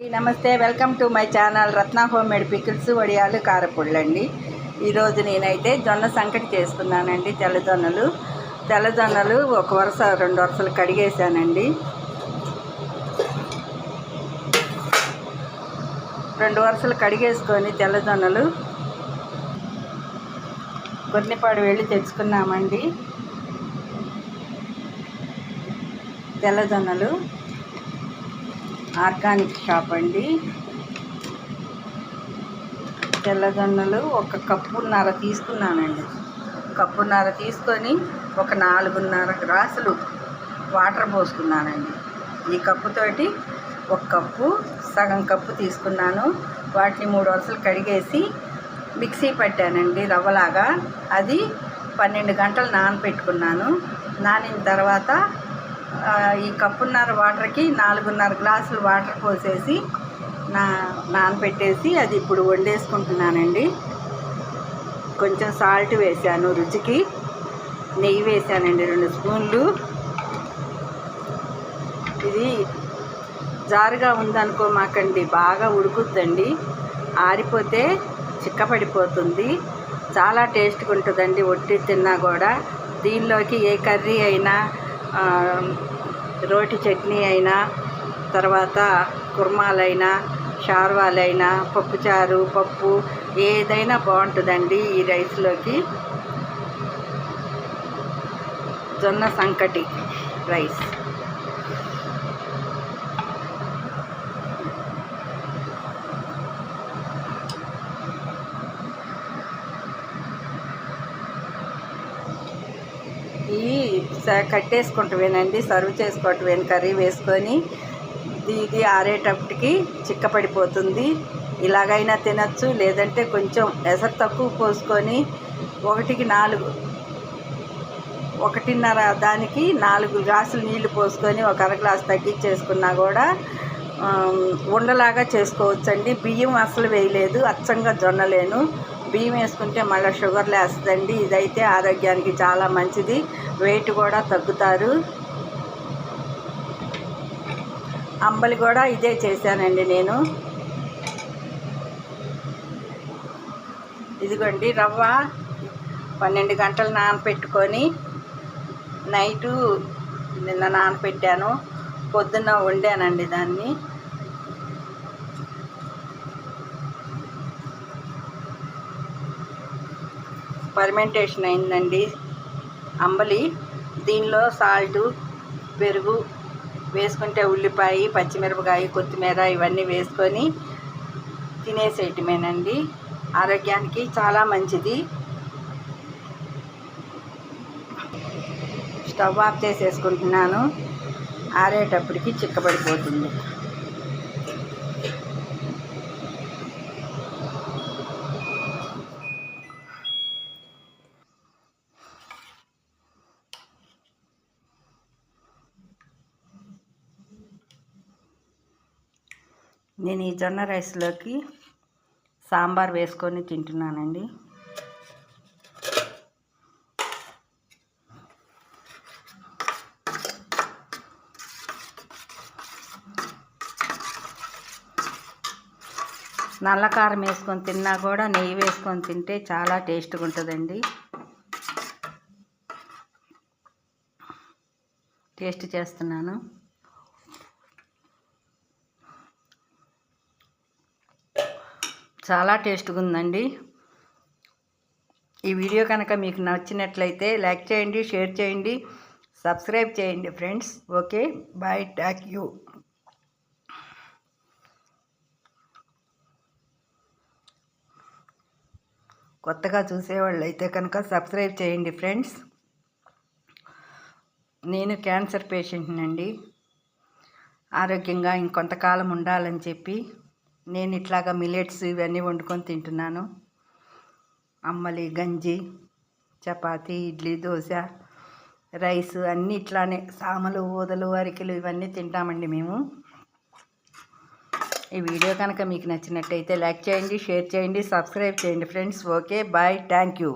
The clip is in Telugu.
నమస్తే welcome to my channel Ratna home made pickles వడియాలు కారపొళ్ళు ఈరోజు నేనైతే జొన్న సంకటి చేసుకున్నానండి తెల్లజొన్నలు. తెల్లజొన్నలు ఒక వరుస రెండు వరుసలు కడిగేసానండి రెండు వరుసలు కడిగేసుకొని తెల్లజొన్నలు గొర్రెపాడు వెళ్ళి తెచ్చుకున్నామండి. తెల్లజొన్నలు ఆర్గానిక్ షాప్ అండి. తెల్లజొన్నలు ఒక కప్పున్నర తీసుకున్నానండి. కప్పున్నర తీసుకొని ఒక నాలుగున్నర గ్లాసులు వాటర్ పోసుకున్నానండి. ఈ కప్పుతోటి ఒక కప్పు సగం కప్పు తీసుకున్నాను. వాటిని మూడు వరుసలు కడిగేసి మిక్సీ పెట్టానండి రవ్వలాగా. అది పన్నెండు గంటలు నానపెట్టుకున్నాను. నానిన తర్వాత ఈ కప్పున్నర వాటర్కి నాలుగున్నర గ్లాసులు వాటర్ పోసేసి నా నానపెట్టేసి అది ఇప్పుడు వండేసుకుంటున్నానండి. కొంచెం సాల్ట్ వేసాను రుచికి. నెయ్యి వేసానండి రెండు స్పూన్లు. ఇది జారుగా ఉందనుకోమాకండి బాగా ఉడుకుద్దండి. ఆరిపోతే చిక్కపడిపోతుంది. చాలా టేస్ట్గా ఉంటుందండి ఒట్టి తిన్నా కూడా. దీనిలోకి ఏ కర్రీ అయినా రోటి చట్నీ అయినా తర్వాత కుర్మాలైనా షార్వాలైనా పప్పుచారు పప్పు ఏదైనా బాగుంటుందండి ఈ రైస్లోకి. జొన్న సంకటి రైస్ ఈ స- కట్టేసుకుంటవేనండి సర్వ్ చేసుకోవటమేను కర్రీ వేసుకొని. ఇది ఆరేటప్పటికి చిక్కపడిపోతుంది. ఇలాగైనా తినచ్చు లేదంటే కొంచెం ఎసరు తక్కువ పోసుకొని ఒకటికి నాలుగు ఒకటిన్నర దానికి నాలుగు గ్లాసులు నీళ్ళు పోసుకొని ఒక అర గ్లాస్ తగ్గించేసుకున్నా కూడా ఉండలాగా చేసుకోవచ్చండి. బియ్యం అసలు వేయలేదు అచ్చంగా జొన్నలేను. బియ్యం వేసుకుంటే మళ్ళీ షుగర్ లేస్తుందండి. ఇదైతే ఆరోగ్యానికి చాలా మంచిది. వెయిట్ కూడా తగ్గుతారు. అంబలి కూడా ఇదే చేశానండి నేను. ఇదిగోండి రవ్వ పన్నెండు గంటలు నానపెట్టుకొని నైటు నిన్న నానపెట్టాను. పొద్దున్న వండానండి దాన్ని. ఫర్మెంటేషన్ అయిందండి. అంబలి దీనిలో సాల్టు పెరుగు వేసుకుంటే ఉల్లిపాయ పచ్చిమిరపకాయ కొత్తిమీర ఇవన్నీ వేసుకొని తినేసేయటమేనండి. ఆరోగ్యానికి చాలా మంచిది. స్టవ్ ఆఫ్ చేసేసుకుంటున్నాను. ఆరేటప్పటికి చిక్కబడిపోతుంది. నేను ఈ జొన్న రైస్లోకి సాంబార్ వేసుకొని తింటున్నానండి. నల్ల కారం వేసుకొని తిన్నా కూడా నెయ్యి వేసుకొని తింటే చాలా టేస్ట్గా ఉంటుందండి. టేస్ట్ చేస్తున్నాను. చాలా టేస్ట్గా ఉందండి ఈ వీడియో కనుక మీకు నచ్చినట్లయితే లైక్ చేయండి షేర్ చేయండి సబ్స్క్రైబ్ చేయండి friends. Okay bye thank you. కొత్తగా చూసేవాళ్ళు అయితే కనుక సబ్స్క్రైబ్ చేయండి ఫ్రెండ్స్. నేను క్యాన్సర్ పేషెంట్నండి. ఆరోగ్యంగా ఇంకొంతకాలం ఉండాలని చెప్పి నేను ఇట్లాగా మిలెట్స్ ఇవన్నీ వండుకొని తింటున్నాను. అమ్మలి గంజి చపాతి ఇడ్లీ దోశ రైస్ అన్నీ ఇట్లానే సామలు ఊదలు అరికెలు ఇవన్నీ తింటామండి మేము. ఈ వీడియో కనుక మీకు నచ్చినట్టయితే లైక్ చేయండి షేర్ చేయండి సబ్స్క్రైబ్ చేయండి friends. Okay bye thank you.